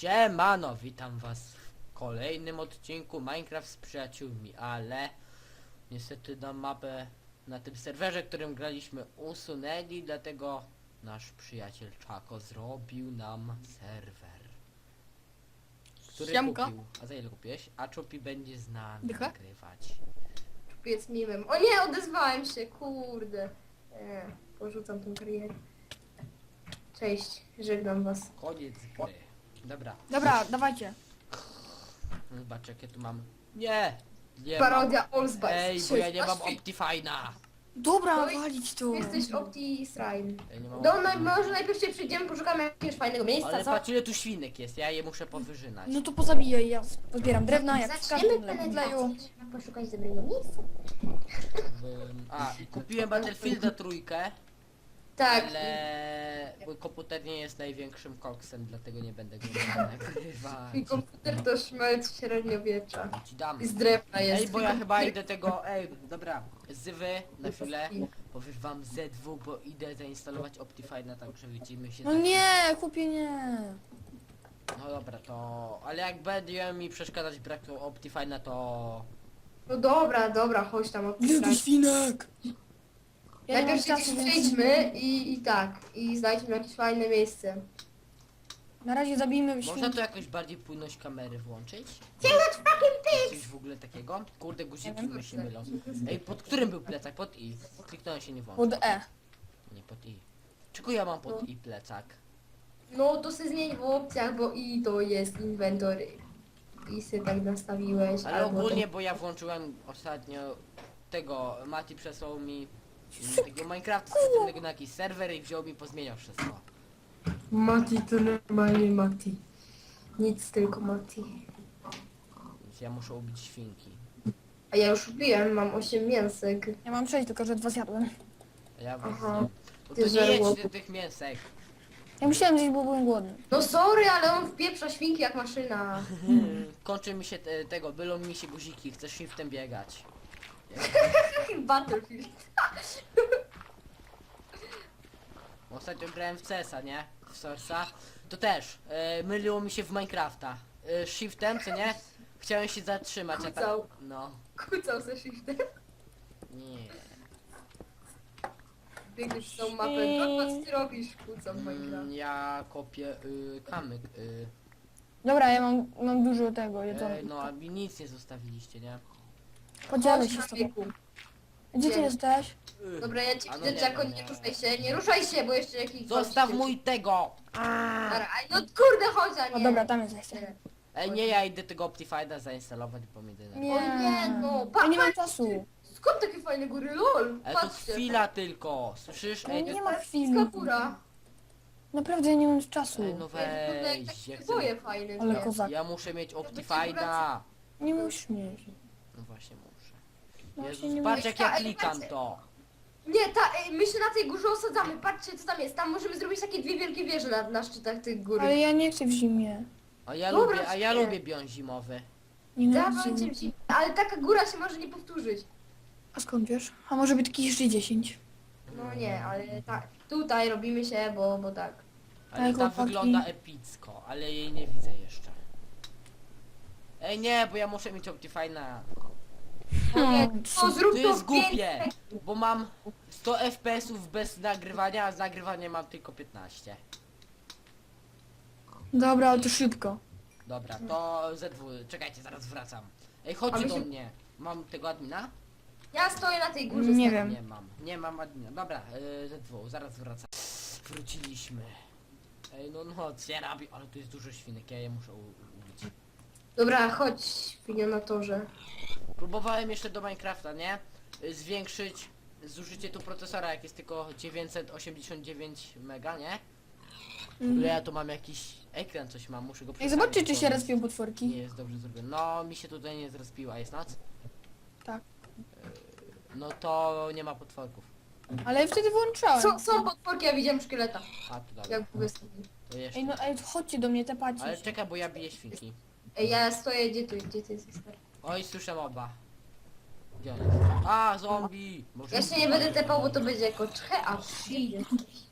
Siemano, witam was w kolejnym odcinku Minecraft z przyjaciółmi, ale niestety na mapę na tym serwerze, którym graliśmy usunęli, dlatego nasz przyjaciel Czako zrobił nam serwer. Który Siemka. kupił. A za ile kupiłeś? A Czupi będzie z nami Dycha? nagrywać. jest miłym. O nie, odezwałem się, kurde. E, porzucam tą karierę. Cześć, żegnam was. Koniec gry. Dobra, Dobra, dawajcie. zobacz jakie tu mam. Nie! Nie Parodia All mam. Spice. Ej, bo ja nie mam Optifine'a! Dobra, No i- walić tu. Jesteś Opti Shrine. Ja nie mam No, no, Optifine'a. może najpierw się przyjdziemy, poszukamy jakiegoś fajnego miejsca, Ale co? patrz ile tu świnek jest, ja je muszę powyżynać. No to pozabijaj, ja pozbieram drewna, jak w Zaczniemy każdym leju. penetrację. Trzeba poszukać dobrego miejsca. Bym- A, i kupiłem Battlefielda trójkę, Tak. ale mój komputer nie jest największym koksem, dlatego nie będę go nagrywać. Twój komputer to szmelc średniowiecza. Ci dam. I z drewna jest. Ej, bo ja chyba idę tego, ej, dobra, zywy na chwilę, powiem wam ZW, bo idę zainstalować Optifine'a, także widzimy się No za- nie, chłopie nie. No dobra, to, ale jak będzie mi przeszkadzać brak Optifine'a, to... No dobra, dobra, chodź tam Shrine. świnek? Ja nie mam Najpierw się czasu, gdzieś więc... przejdźmy i, i tak. I znajdźmy jakieś fajne miejsce. Na razie zabijmy Można świnkę. tu jakoś bardziej płynność kamery włączyć? Coś w ogóle takiego? Kurde, guziki mi się mylą. Ej, pod którym był plecak? Pod I. Kliknąłem się nie włączył. Pod E. Nie, pod I. Czego ja mam pod I plecak? No to se zmień w opcjach, bo i to jest inwentory. I se tak nastawiłeś. Ale albo ogólnie, bo ja włączyłem ostatnio tego, Mati przesłał mi tego Minecrafta systemnego na jakiś serwer i wziął mi, pozmieniał wszystko. To... Mati to normalnie Mati. Nic tylko Mati. Więc ja muszę ubić świnki. A ja już ubiłem, mam 8 mięsek. Ja mam sześć, tylko że dwa zjadłem. A ja was Aha. No Ty to nie tych mięsek. Ja musiałem zjeść, bo byłem głodny. No sorry, ale on wpieprza świnki jak maszyna. Kończy mi się te, tego, bylą mi się guziki, chcesz shiftem biegać. Battlefield. Ostatnio grałem w CS-a, nie? W Source'a. To też, e, myliło mi się w Minecrafta. E, shiftem, co nie? Chciałem się zatrzymać, a tak... Kucał. No, Kucał ze shiftem. nie. Biegniesz tą mapę. Zobacz co ty robisz, kucam Mm, Minecraft. ja kopię y, kamyk. Y. Dobra, ja mam, mam dużo tego Ej, jedzenia. no, a mi nic nie zostawiliście, nie? Podzielę Chodź, się z tobą. Gdzie ty jesteś? Dobra, ja ci A no widzę, nie, Jacko, no nie nie. ruszaj się, nie ruszaj się, bo jeszcze jakiś... Zostaw gość mój tego! Dobra, aj, No kurde, chodź, a nie. O dobra, tam jesteś. Ej, nie, ja idę tego Optifine'a zainstalować, bo mi denerwuje. Nie. O nie, no, Ja nie mam czasu. Skąd takie fajne góry, lol? Ale to Patrzcie. chwila tylko, słyszysz? No Ej, nie ma chwili. Skapura. Naprawdę ja nie mam czasu. Ej, no Kurde, jak weź, ja takie chcę... boje fajne. Ale nie? kozak. Ja muszę mieć Optifine'a. Nie musisz mieć. No właśnie muszę. Jezus, właśnie nie patrz jak ja Ej, klikam patrzcie. to. Nie, ta, ej, my się na tej górze osadzamy, patrzcie co tam jest. Tam możemy zrobić takie dwie wielkie wieże na, na szczytach tych gór. Ale ja nie chcę w zimie. A ja Dobra, lubię, a ja nie. lubię bion zimowy. Nie mam Dawajcie zimy. Ale taka góra się może nie powtórzyć. A skąd wiesz? A może być taki jeszcze 10? No nie, ale tak. Tutaj robimy się, bo, bo tak. Ale Ej, ta chłopaki. wygląda epicko, ale jej nie widzę jeszcze. Ej nie, bo ja muszę mieć Optifine'a. No nie, Hmm, to zrób To to jest w pięć głupie, bo mam 100 FPS-ów bez nagrywania, a z nagrywania mam tylko 15. Dobra, ale to szybko. Dobra, to ZW, czekajcie, zaraz wracam. Ej, chodźcie do się- mnie. Mam tego admina? Ja stoję na tej górze. Nie wiem. Nie mam, nie mam admina. Dobra, yy, ZW, zaraz wracam. Wróciliśmy. Ej, no noc, ja robię, ale tu jest dużo świnek, ja je muszę u- ubić. Dobra, chodź, Finio na torze. Próbowałem jeszcze do Minecrafta, nie? Zwiększyć zużycie tu procesora, jak jest tylko 989 mega, nie? W ogóle ja tu mam jakiś ekran, coś mam, muszę go Ej, zobaczcie, czy się respią potworki. Nie jest dobrze zrobione. No, mi się tutaj nie zrespiła, jest noc? Tak. Y, No to nie ma potworków. Ale wtedy włączałem. Są, są potworki, ja widziałem szkieleta. A, to dobra. Jak. To jeszcze. Ej, no ej, chodźcie do mnie, tepacie Ale się. czekaj, bo ja biję świnki. Ej, ja stoję, gdzie ty, gdzie ty jesteś stary? Oj, słyszę oba. Gdzie on jest? A, zombie! Może Ja się nie będę tepał, bo to będzie jako czche, a przyjdę.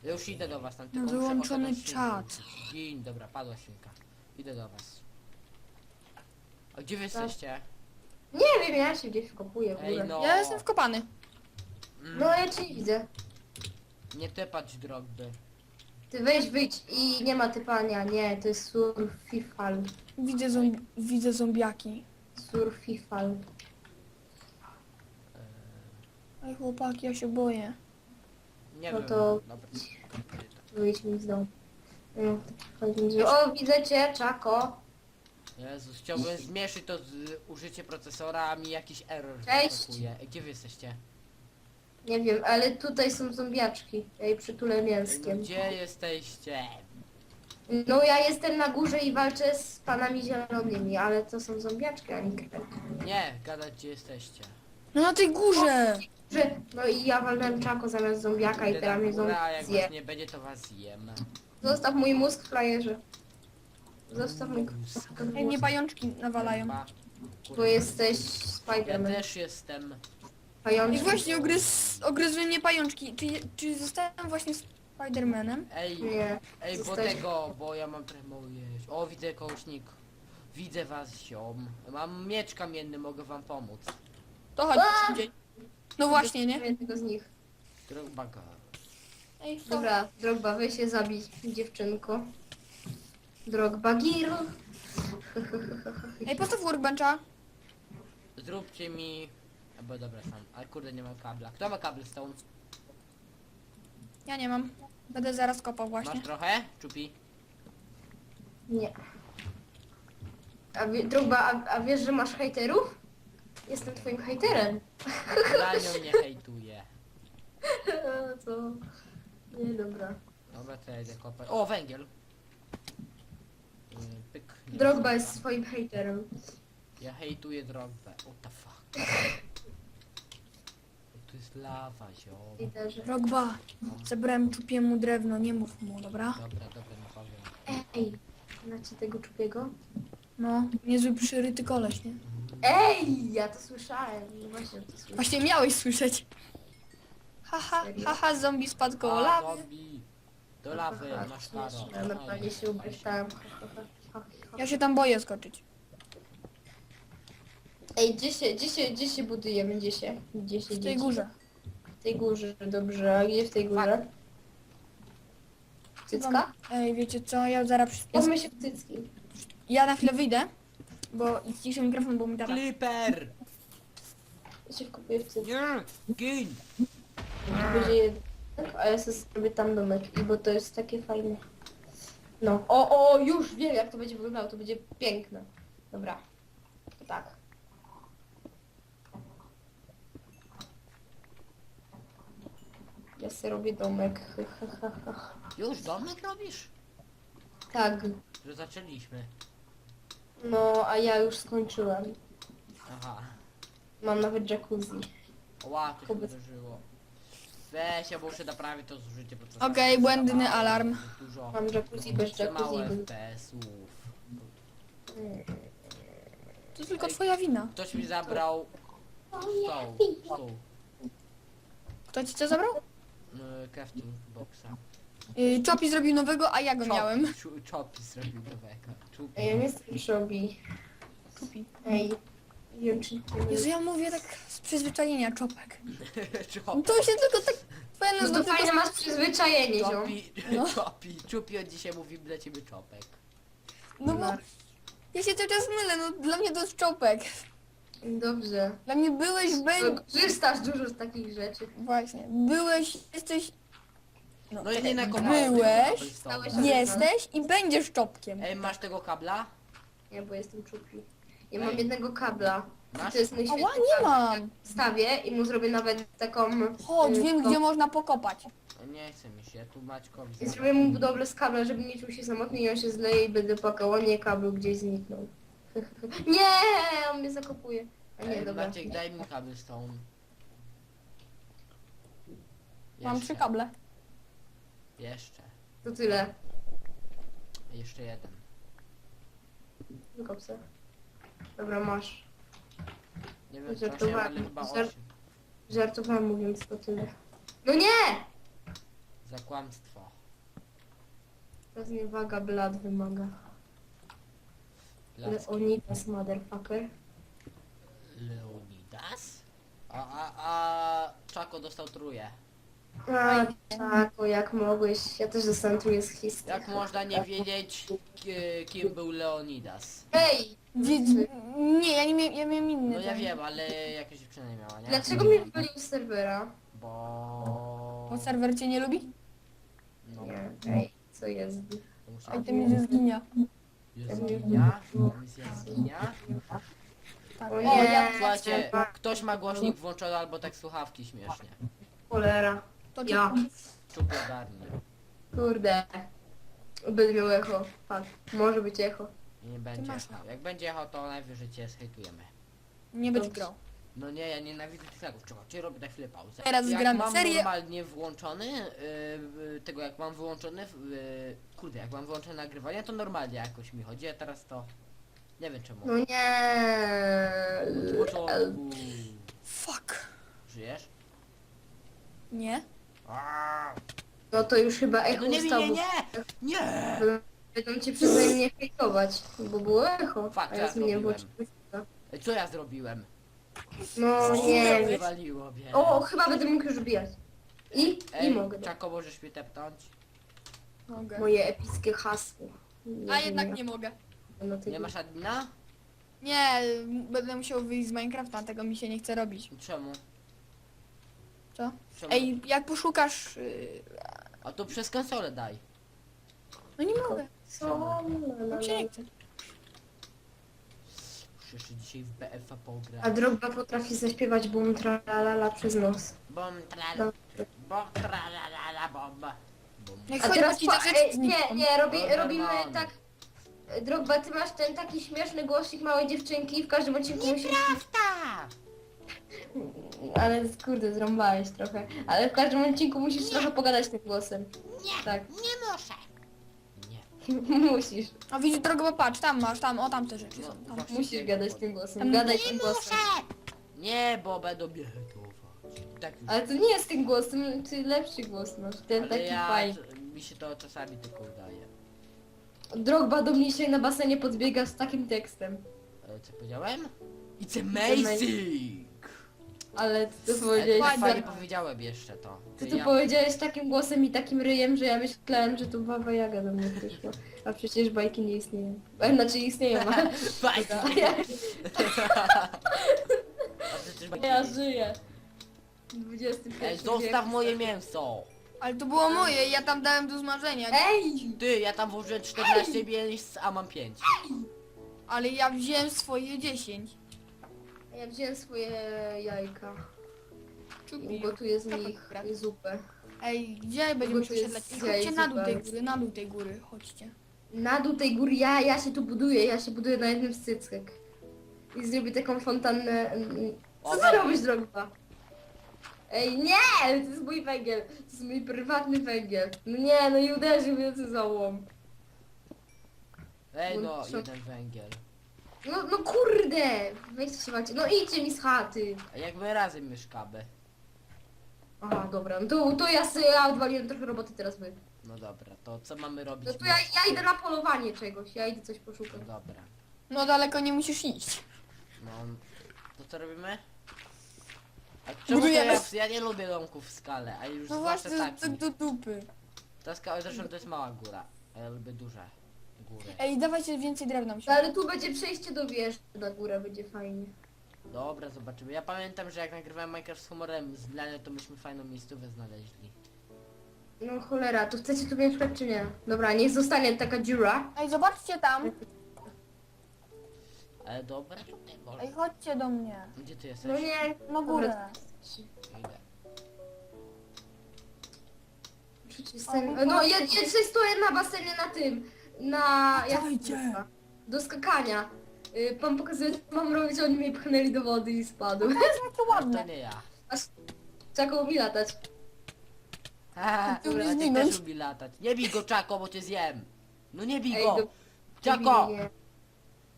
Ja już idę do was tam, tylko muszę Wyłączony oddać czat. Gin, dobra, padła świnka. Idę do was. A gdzie wy Tak. jesteście? Nie wiem, ja się gdzieś wkopuję w Ej górę. no. Ja jestem wkopany. Mm, No ja cię nie widzę. Nie tepać drogby. Ty weź, wyjdź i nie ma typania. Nie, to jest surfifal. Widzę, zombi widzę zombiaki. Surfifal. Ej chłopaki, ja się boję. Nie No wiem. to- Dobra. Wyjdź mi z domu. No, z- O, widzę cię, Czako. Jezus, chciałbym zmieszyć to z użycie procesora, a mi jakiś error Cześć. wyskakuje. Ej, Gdzie wy jesteście? Nie wiem, ale tutaj są zombiaczki. Ja jej przytulę Ej, No, mięskiem. gdzie jesteście? No ja jestem na górze i walczę z panami zielonymi, ale to są zombiaczki, a nie krew. Nie, gadać gdzie jesteście. No na tej górze! Że- No i ja walnąłem czako zamiast zombiaka i Idę teraz na mnie górę, a zombie jak zje. was nie będzie, to was zjem. Zostaw mój mózg, frajerze. Zostaw mój Mózg. Ej, mnie pajączki nawalają. Pa. Bo jesteś Ja Spiderman. też jestem. I Pajączki. właśnie ogryz, ogryzły mnie pajączki. Czy, czy zostałem właśnie Spidermanem? Ej, Nie. ej, bo zostałeś- tego, bo ja mam jeść. O, widzę kołcznik. Widzę was, ziom. Mam miecz kamienny, mogę wam pomóc. To chodź A! No właśnie, nie? Jednego z nich. Drogbaga. Ej, to... Dobra, Drogba, weź się zabić, dziewczynko. Drogba Giro. Ej, postaw workbencha. Zróbcie mi... Bo dobra sam, ale kurde nie mam kabla. Kto ma cobblestone? Ja nie mam. Będę zaraz kopał właśnie. Masz trochę? Czupi? Nie. A wie, Drogba, a, a wiesz, że masz hejterów? Jestem twoim hejterem. Daniel nie hejtuje. Co? Nie, dobra. Dobra, to ja idę kopać. O, węgiel! Yy, Pyk. Nie Drogba jest swoim hejterem. Ja hejtuję drogbę. What the fuck? Tu jest lawa, ziom. Rogba, zebrałem czupiemu drewno, nie mów mu, dobra? Dobra, dobra, nie powiem. Ej, znacie tego czupiego? No, niezły przyryty koleś, nie? Ej, ja to słyszałem. No właśnie to słyszałem. Właśnie miałeś słyszeć. Haha, Serio? haha, zombie spadł koło A, lawy. zombie. Do lawy, masz śmieszne. Normalnie się ubrytałem. Ja się tam boję skoczyć. Ej, gdzie się, gdzie się, gdzie się budujemy? Gdzie się? Gdzie się, W tej się? górze. W tej górze, dobrze. A gdzie w tej górze? Cycka? Ej, wiecie co, ja zaraz... przy- Ja, Mówmy się w cycki. ja na chwilę wyjdę, bo i ciszę mikrofon, bo mi tata... Clipper! Ja się wkopuję w cycki. Nie! Gin! Będzie jeden, a ja sobie zrobię tam domek. I bo to jest takie fajne. No. O, o, już wiem jak to będzie wyglądało. To będzie piękne. Dobra. To tak. Ja sobie robię domek. Już domek robisz? Tak. Że zaczęliśmy. No, a ja już skończyłem. Aha. Mam nawet jacuzzi. Ła, to się Wobec- wydarzyło. Weź, ja muszę naprawić to zużycie procesora. Okej, błędny Za mało, alarm. Dużo. Mam jacuzzi bez Za mało jacuzzi. FPS-ów. To tylko twoja wina. Ktoś mi zabrał stoł. Stół. Kto ci co zabrał? Yy, crafting boxa. Yy, Chopi zrobił nowego, a ja go miałem. Czu- Chopi zrobił nowego. Czupi. Ej, ja nie jestem szobi. Chopi. Ej. Nie Jezu, ja mówię tak z przyzwyczajenia, czopek. Chopi. To się tylko tak... Twoja No to fajne masz przyzwyczajenie, ziom. Chopi. No. Chopi. Czupi od dzisiaj mówi dla ciebie czopek. No bo ja się cały czas mylę, no dla mnie to jest czopek. Dobrze. Dla mnie byłeś, będziesz... Korzystasz dużo z takich rzeczy. Właśnie, byłeś, jesteś... No, No i nie nakopałem. Byłeś, Stałeś- jesteś i będziesz czopkiem. Ej, masz tego kabla? Nie, bo jestem czupi. Ja Ej. mam jednego kabla. Masz? To jest mój Ała, świetny nie kabel. mam. Stawię i mu zrobię nawet taką... Chodź, y, wiem ko- gdzie można pokopać. Nie chce mi się, tu Maćkowi I zrobię mu budowlę z kabla, żeby nie czuł się samotny i on się zleje i będę płakał. O nie, kabel gdzieś zniknął. Nie, on mnie zakopuje. A nie, Ej, dobra. Maciek, daj mi cobblestone. Mam Jeszcze, trzy kable. Jeszcze. To tyle. Jeszcze jeden. Wykop se. Dobra, masz. Nie wiem, Żartowałem. ale chyba Żart- 8. Żartowałem mówiąc to tyle. No nie! Za kłamstwo. Rozniewaga blad wymaga. Laski. Leonidas, motherfucker. Leonidas? A, a, a Czako dostał truje. A, tak, o jak mogłeś. Ja też dostałem trójkę z historii. Jak można nie wiedzieć, ki- kim był Leonidas? Hej! Wie, nie, ja nie miałem, ja miałem inny. No ja ten. wiem, ale jakaś dziewczyna nie miała, nie? Dlaczego mnie wywalił z serwera? Bo... Bo serwer cię nie lubi? No, Nie, ej, co jest? to muszę... Oj, to mi się zginia. Jaskinia? Jest jaskinia? Tak. O nie. ja, Słuchajcie, ktoś ma głośnik włączony albo tak słuchawki śmiesznie. Cholera. to Ja. Czub ogarnie. Kurde. Będę miał echo. Fuck. Może być echo. I nie będzie masz echo. Jak będzie echo, to najwyżej cię zhejtujemy. nie. Tak. grał. No nie, ja nienawidzę tych lagów. Czekajcie, robię na chwilę pauzę. Teraz jak zgramy mam serię. normalnie włączony, yy, tego jak mam wyłączony, yy, kurde, jak mam wyłączone nagrywanie, to normalnie jakoś mi chodzi, a teraz to... Nie wiem czemu. No nie. Od początku. Fuck. Żyjesz? Nie? Aaaa! No to już chyba No echo nie, nie, ustało. nie, nie! Nie! Będą cię przynajmniej hejtować, bo było echo. Fakt, a ja ja zmieniłem zrobiłem. Ej, Co ja zrobiłem? No nie. wywaliło mnie? O, chyba będę mógł już bijać. I, i Ej, mogę. Czako, możesz mnie tepnąć? Mogę. Moje epickie hasło. Nie A wiem, jednak nie mogę. Nie masz admina? Nie, będę musiał wyjść z Minecrafta, tego mi się nie chce robić. Czemu? Co? Czemu? Ej, jak poszukasz... Yy, A to przez konsolę daj. no nie mogę, Co? Mi się nie chce. Jeszcze dzisiaj w BF-a A pograć. Drogba potrafi zaśpiewać bum tralala przez nos. Bom, trala, bom, tralala, bomba. Bom. Jak A chodzi teraz po, ej, nie, nie, robi, Dobra, robimy mam. tak. Drogba, ty masz ten taki śmieszny głosik małej dziewczynki w każdym odcinku musisz... Nieprawda! Ale kurde, zrąbałeś trochę. Ale w każdym odcinku musisz trochę pogadać tym głosem. Nie, Tak, nie muszę. Musisz. A widzisz drogę, patrz, tam masz, tam, o tam te rzeczy No, są. Tam. właśnie Musisz tego gadać tym głosem. Tam- Gadaj Nie tym głosem. muszę! Nie, bo będą mnie hejtować. Tak już. Ale to nie jest ten głos, ty, ty lepszy głos masz. Ten Ale taki ja, fajny. mi się to czasami tylko udaje. Drogba do mnie się na basenie podbiega z takim tekstem. E, Co powiedziałem? It's amazing! Ale ty to powiedziałeś... tak fajnie powiedziałem jeszcze to. Ty to ja- powiedziałeś takim głosem i takim ryjem, że ja myślałem, że to Baba Jaga do mnie przyszła. A przecież bajki nie istnieją. E, Znaczy istnieją, ale... Bajki. A ja, A przecież bajki ja nie- żyję. Ej, zostaw moje mięso! Ale to było moje i ja tam dałem do zmarzenia. Ej! Ty, ja tam włożyłem 14 miejsc, a mam 5. Ale ja wziąłem swoje 10. Ja wziąłem swoje jajka i Czupi. gotuję z nich zupę. Ej, gdzie będziemy Ej, Chodźcie na dół tej góry, na dół tej góry, chodźcie. Na dół tej góry, ja, ja się tu buduję, ja się buduję na jednym z cycek. I zrobię taką fontannę. mm, Co ty robisz, drogba? Ej, nie! To jest mój węgiel. To jest mój prywatny węgiel. No nie, no i uderzył mnie co za łom. Ej no, jeden węgiel. No, no kurde! Weźcie się macie. No idźcie mi z chaty. A jak my razem mieszkamy? Aha, dobra. No to, to ja sobie ja odwaliłem trochę roboty teraz wy. No dobra, to co mamy robić? No to ja, ja idę na polowanie czegoś. Ja idę coś poszukać. No dobra. No daleko nie musisz iść. No, to co robimy? A czemu to Budujemy. ja, ja nie lubię domków w skale, a już No zwłaszcza właśnie, taki. to do dupy. Ta skała, zresztą to jest mała góra, a ja lubię duże góry. Ej, dawajcie więcej drewna musimy. ale tu będzie przejście do wieży na górę, będzie fajnie. Dobra, zobaczymy. Ja pamiętam, że jak nagrywałem Minecraft z humorem z Blania, to myśmy fajną miejscówę znaleźli. No cholera, to chcecie tu mieszkać czy nie? Dobra, niech zostanie taka dziura. Ej, zobaczcie tam. Ale dobra, tutaj może. Ej, chodźcie do mnie. Gdzie ty jesteś? No nie. Na górę. Idę. No ja, ja stoję na basenie na tym. Na... Jak Dajcie. Do skakania. Y, Pan pokazuje co mam robić, oni mnie pchnęli do wody i spadł. Jakie Ale to ładne. nie ja. Czego mi latać? Haha, Ty umiesz też lubi latać. Nie bij go, Czako, bo cię zjem. No nie bij Ej, go. do- Czako! Nie bij mnie.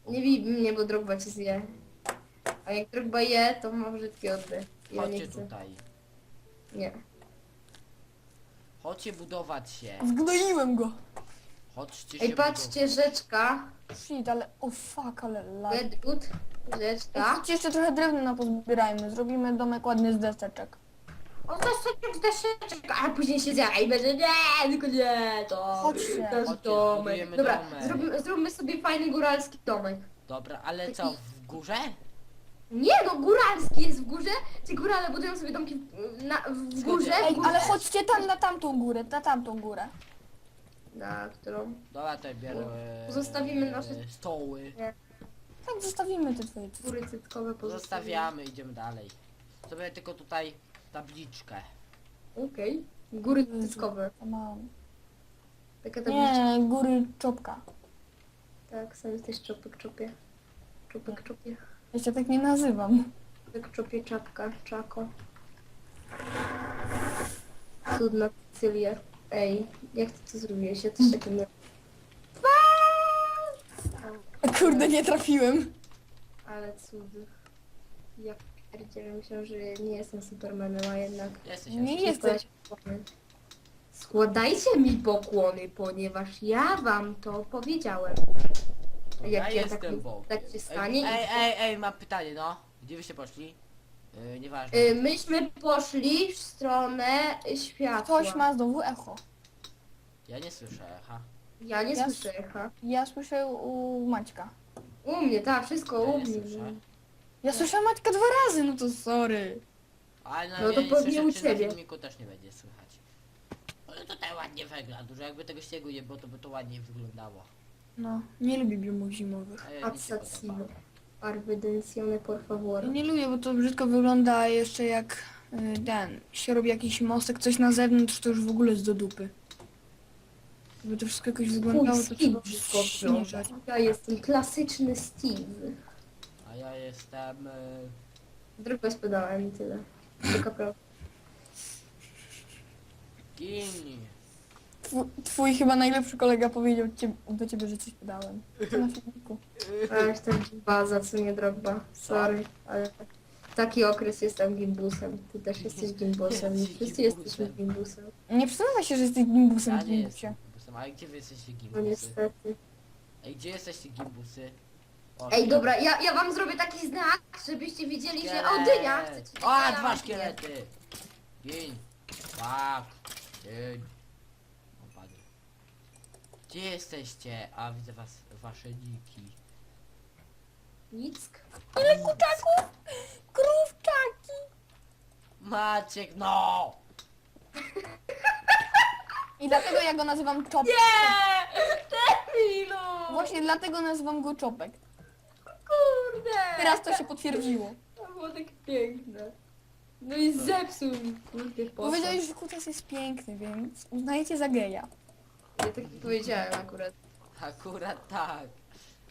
Nie bij mnie, bo drogba cię zje. A jak drogba je, to ma brzydkie oddech. Ja nie Chodźcie chcę. tutaj. Nie. Chodźcie budować się. Zgnoiłem go. Chodźcie się Ej, patrzcie, rzeczka. Shit, ale... O fuck, ale lag. Bedroot, rzeczka. Chodźcie jeszcze trochę drewna pozbierajmy. Zrobimy domek ładny z deseczek. O, deseczek, deseczek, a później się zjara i będzie, nie, tylko nie, to Chodźcie. nasz Chodźcie, domek. zbudujemy Dobra, domek. zróbmy, zróbmy sobie fajny góralski domek. Dobra, ale co, w górze? Nie no, góralski jest w górze, ci górale budują sobie domki w, na, w górze. Ej, w górze. ale chodźcie tam na tamtą górę, na tamtą górę. Na którą? Dobra, to biorę e, Zostawimy nasze- stoły. Tak, zostawimy te twoje. Góry cytkowe pozostawimy. Zostawiamy, idziemy dalej. Zrobię tylko tutaj tabliczkę. Okej. Góry cytkowe. To mam. Taka tabliczka. Nie, góry czopka. Tak, sam jesteś czopek czopie. Czopek czopie. Ja się tak nie nazywam. Czopek czopie czapka, czako. Cudna Cylia. Ej, jak ty to zrobiłeś? Ja też takim nie... Kurde, nie trafiłem. Ale cud. Ja pierdzielę, myślę, że nie jestem Supermanem, a jednak... Jesteś, Nie jesteś. Składajcie mi pokłony, ponieważ ja wam to powiedziałem. Ja Jak ja jestem tak, Bogiem. tak się stanie. Ej, ej, ej, ej, mam pytanie, no. Gdzie wyście poszli? Yy, nieważne. Y, Myśmy poszli w stronę światła. Ktoś ma znowu echo. Ja nie słyszę echa. Ja nie Ja słyszę echa. Ja słyszę u Maćka. U mnie, tak, wszystko Ja u nie mnie. słyszę. Ja słyszę Maćka dwa razy, no to sorry. Ale na No to nie pewnie słyszę, u czy na ciebie. filmiku też nie będzie słychać. Ale tutaj ładnie wygląda, dużo jakby tego śniegu nie było, to by to ładniej wyglądało. No, nie lubię biomów zimowych. A ja mi się Assassino. podoba. Arwydencjone, por favor. Ja nie lubię, bo to brzydko wygląda jeszcze jak y, ten, się robi jakiś mostek, coś na zewnątrz, to już w ogóle jest do dupy. Żeby to wszystko jakoś wyglądało, to trzeba wszystko wygląda. Ja jestem klasyczny Steve. A ja jestem... Yy... Drogę z pedałem i tyle. Taka prawda. Gini. Twój, twój chyba najlepszy kolega powiedział cie, do ciebie, że coś podałem. Co na filmiku. Ależ ten baza, co nie drogba. Sorry, ale taki okres jestem gimbusem. Ty też jesteś gimbusem. Jesteś Wszyscy gimbusem. jesteśmy gimbusem. Nie przyznawaj się, że jesteś gimbusem Ja w nie gimbusie. jestem gimbusem, ale gdzie wy jesteście No gimbusy? niestety. Ej, gdzie jesteście gimbusy? O, Ej, dobra, ja, ja wam zrobię taki znak, żebyście wiedzieli, że... O, dynia! Chcecie A, dynia? dwa szkielety! Gin. Tak. Gin. Gdzie jesteście? A, widzę was, wasze niki. Nick? Ile kurczaków! Krówczaki! Maciek, no! I dlatego ja go nazywam Czopek. Nie! Debilu! Właśnie dlatego nazywam go Czopek. Kurde! Teraz to się potwierdziło. To było tak piękne. No i zepsuł mi, kurde, posąg. Powiedziałeś, że kutas jest piękny, więc uznajecie za geja. Ja tak nie powiedziałem akurat. Akurat tak.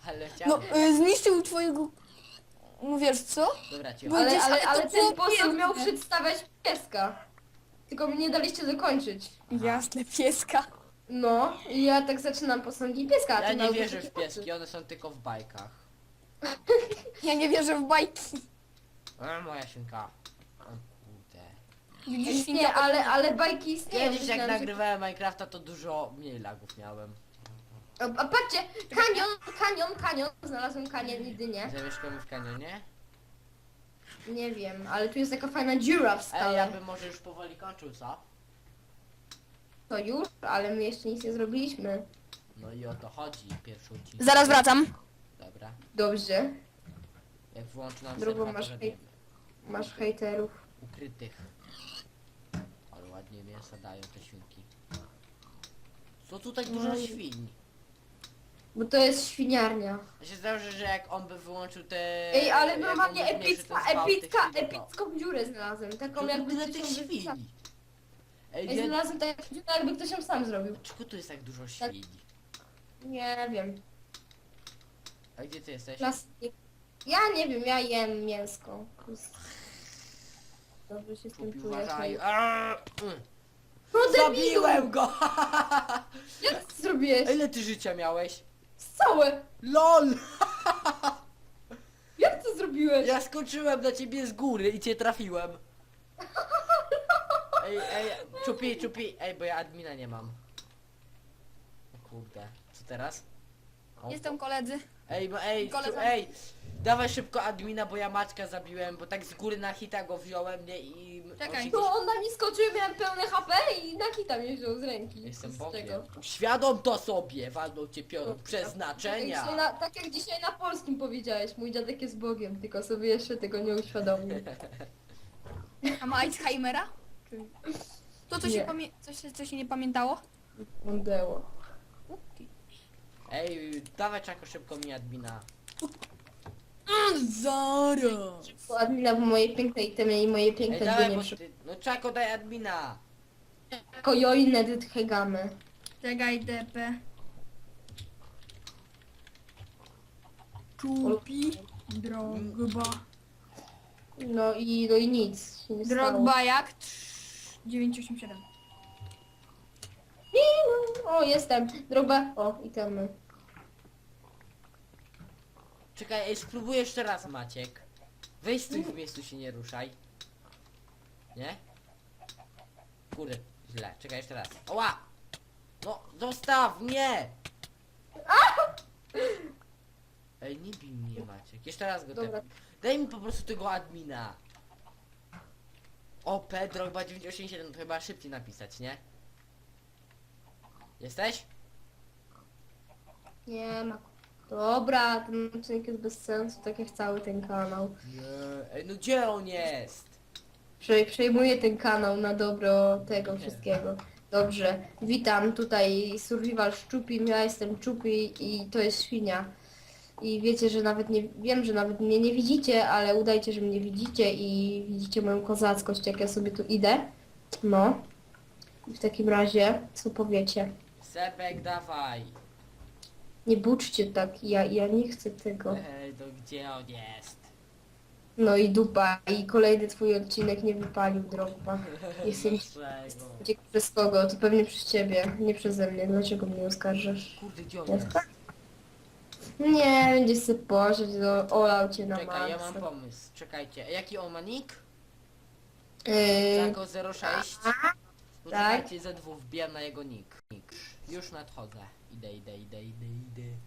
Ale No, chciałem. y, zniszczył twojego... No wiesz co? Dobra, cię. Bo- Ale, ale, ale ale to było ten posąg miał przedstawiać pieska. Tylko mi nie daliście dokończyć. Jasne, pieska. No, i ja tak zaczynam posągi pieska. a Ja ty nie wierzę w pieski, one są tylko w bajkach. Ja nie wierzę w bajki. E, moja świnka. O. Widzisz, Nie, ale, ale bajki istnieją. Kiedyś jak myślałem, że- nagrywałem Minecrafta, to dużo mniej lagów miałem. A, a patrzcie, kanion, kanion, kanion. Znalazłem kanion i dynię. Zamieszkamy w kanionie? Nie wiem, ale tu jest taka fajna dziura w Ej, ja skale. bym może już powoli kończył, co? To już, ale my jeszcze nic nie zrobiliśmy. No i o to chodzi, pierwszy odcinek. Zaraz wracam. Dobra. Dobrze. Jak włączy nam Drugą serwer, to masz zabijemy. Masz hejterów. Ukrytych. Ale ładnie mięso dają te świnki. Co tutaj No dużo i- świń? Bo to jest świniarnia. Ja się zdarzy, że jak on by wyłączył te... Ej, ale jak normalnie on by zmniejszył epicka, ten spał tych epicka, to- epicką dziurę znalazłem. Taką To jakby tyle ktoś tych ją świń. Ej, Ej, nie... znalazłem taką dziurę, jakby ktoś ją sam zrobił. Dlaczego tu jest tak dużo świń? Nie wiem. A gdzie ty jesteś? Plastik. Ja nie wiem, ja jem mięsko. Dobrze się z tym. Aaa, mm. No debilu! Zabiłem go! Jak ty zrobiłeś? Ile ty życia miałeś? Całe! LOL! Jak to zrobiłeś? Ja skoczyłem na ciebie z góry i cię trafiłem. Ej, ej, czupi, czupi, ej, bo ja admina nie mam. O kurde, co teraz? O, Jestem koledzy. Ej, bo ej, Koleżanki. tu, ej, dawaj szybko admina, bo ja Maćka zabiłem, bo tak z góry na hita go wziąłem, nie, i... Czekaj. on on na mnie skoczył, miałem pełne HP i na kita mnie wziął z ręki. Jestem Z? Świadom to sobie, walną cię piorun Tak jak, przeznaczenia. dzisiaj na, tak jak dzisiaj na polskim powiedziałeś, mój dziadek jest Bogiem, tylko sobie jeszcze tego nie uświadomił. A ma Alzheimera? Czy... To co się, Nie. pamię... coś, co się nie pamiętało? Mondeło. Ej, dawaj czako szybko mi admina. Mm, zara! Szybko admina, bo moje piękne itemy i moje Ej, piękne dawaj, ty, no czako daj admina. Jako joinę dythegamy. Czekaj, DP. Czupi, Drogba. No i, no i nic. Drogba jak? 987. O, jestem. Droba. O, itemy. Czekaj, spróbuję jeszcze raz, Maciek. Weź z tych miejscu się nie ruszaj. Nie? Kurde, źle. Czekaj jeszcze raz. Oła! No, dostaw, nie. Ej, nie bij mnie, Maciek. Jeszcze raz go Dobra. Daj mi po prostu tego admina. OP, droga 987 to chyba szybciej napisać, nie? Jesteś? Nie ma. Dobra, ten odcinek jest bez sensu, tak jak cały ten kanał. Nie. Ej, no gdzie on jest? Prze przejmuję ten kanał na dobro tego wszystkiego. Dobrze, witam tutaj Survival Szczupim, ja jestem Czupi i to jest świnia. I wiecie, że nawet nie, wiem, że nawet mnie nie widzicie, ale udajcie, że mnie widzicie i widzicie moją kozackość, jak ja sobie tu idę. No. I w takim razie, co powiecie? Sebek, dawaj. Nie buczcie tak, ja, ja nie chcę tego. Ej, to gdzie on jest? No i dupa, i kolejny twój odcinek nie wypalił, drogba. Jestem Dlaczego? Ciekawe przez kogo? To pewnie przez ciebie, nie przeze mnie. Dlaczego mnie oskarżasz? Kurde, gdzie on Jest jest? tak? Nie, będzie sobie poszedł, no, olał cię na Czekaj, ja mam maksa. pomysł. Czekajcie, jaki on ma nick? Yy, Jako 06. Poczekajcie, ze dwóch wbijam na jego nick. nick. Już nadchodzę. Idę, idę, idę, idę, idę.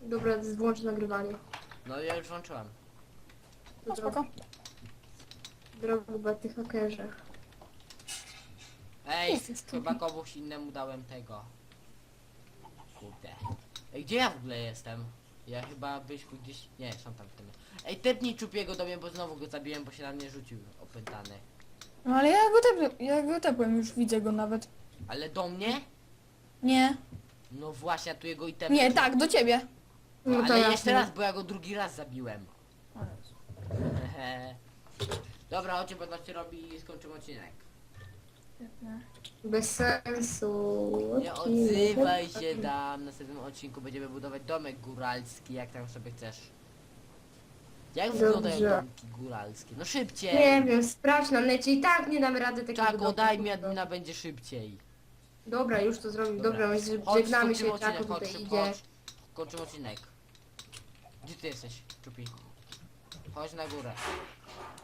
dobra, włącz nagrywanie. No ja już włączyłam. No spoko. Droga, ty hakerze. Ej, Jest, jest chyba komuś innemu dałem tego. Kurde. Ej, gdzie ja w ogóle jestem? Ja chyba byśmy gdzieś... Nie, są tam w tym. Ej, tepnij Czupiego do mnie, bo znowu go zabiłem, bo się na mnie rzucił opętany. No ale ja go tepłem, ja go tepłem, już widzę go nawet. Ale do mnie? Nie. No właśnie, ja tu jego i tepnę. Nie, tak, do ciebie. No, No to ale jasne. jeszcze raz, bo ja go drugi raz zabiłem. Dobra, chodźcie, bo to się robi i skończymy odcinek. Bez sensu. Nie odzywaj się tam, na następnym odcinku będziemy budować domek góralski, jak tam sobie chcesz. Jak wyglądają Dobrze. domki góralskie? No szybciej! Nie wiem, sprawdź na necie i tak nie damy rady takiego Czako, daj mi admina, będzie szybciej. Dobra, już to zrobię. Dobra, Chodź, żegnamy się, skończymy odcinek, chodź, tutaj szybko, idzie. chodź. Kończymy odcinek. Gdzie ty jesteś, Czupi? Chodź na górę.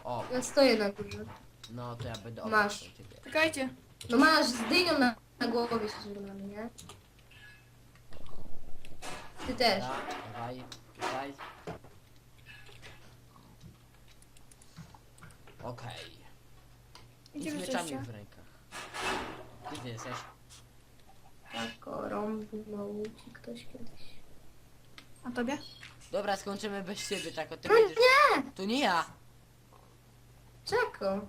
O, Ja stoję na górze. no to ja będę Masz. obracał ciebie. Czekajcie. No masz z dynią na, na głowie się żegnamy, nie? Ty też. Dobra, dawaj, tutaj. Okej. I z mieczami w rękach. Gdzie ty jesteś? Tak, o, rąbnął ci ktoś kiedyś. A tobie? Dobra, skończymy bez ciebie, tak? Ty No będziesz... To nie ja! Czeko.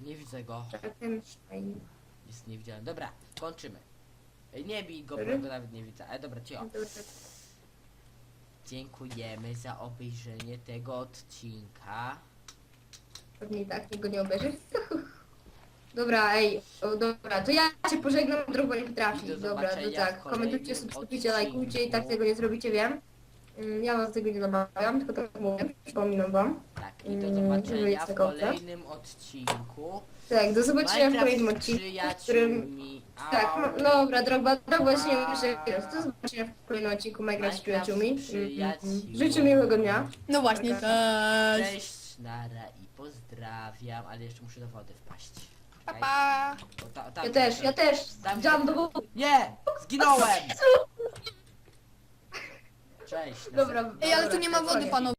Nie widzę go. Czekenstein. Jest niewidzialny. Dobra, kończymy. Ej, nie bij go, bo ja go nawet nie widzę. Ale dobra, cio. Dobra. Dziękujemy za obejrzenie tego odcinka. Pewnie i tak niego nie obejrzy. Dobra, ej, o, dobra, to ja się pożegnam, drogą nie potrafi. Do Dobra, to zobaczenia tak, komentujcie, subskrybujcie, lajkujcie i tak tego nie zrobicie, wiem. Mm, Ja was tego nie namawiam, tylko tak mówię, przypominam wam. Tak, i do Mm, zobaczenia w kolejnym odcinku. Tak, do zobaczenia w Minecraft kolejnym z odcinku, w którym... przyjaciółmi. Tak, Au. no, dobra, drogba, drogba się nie muszę Do zobaczenia w kolejnym odcinku Minecraft z Minecraft z przyjaciółmi. Mm, przyjaciółmi. Życzę miłego dnia. No właśnie, cześć. Cześć, nara i pozdrawiam, ale jeszcze muszę do wody wpaść. Pa, pa. O, ta, tam, Ja też, ja też. Tam- Jam do wody. Nie! Zginąłem! Cześć. Dobra, Ej, ale tu nie ma wody, panowie.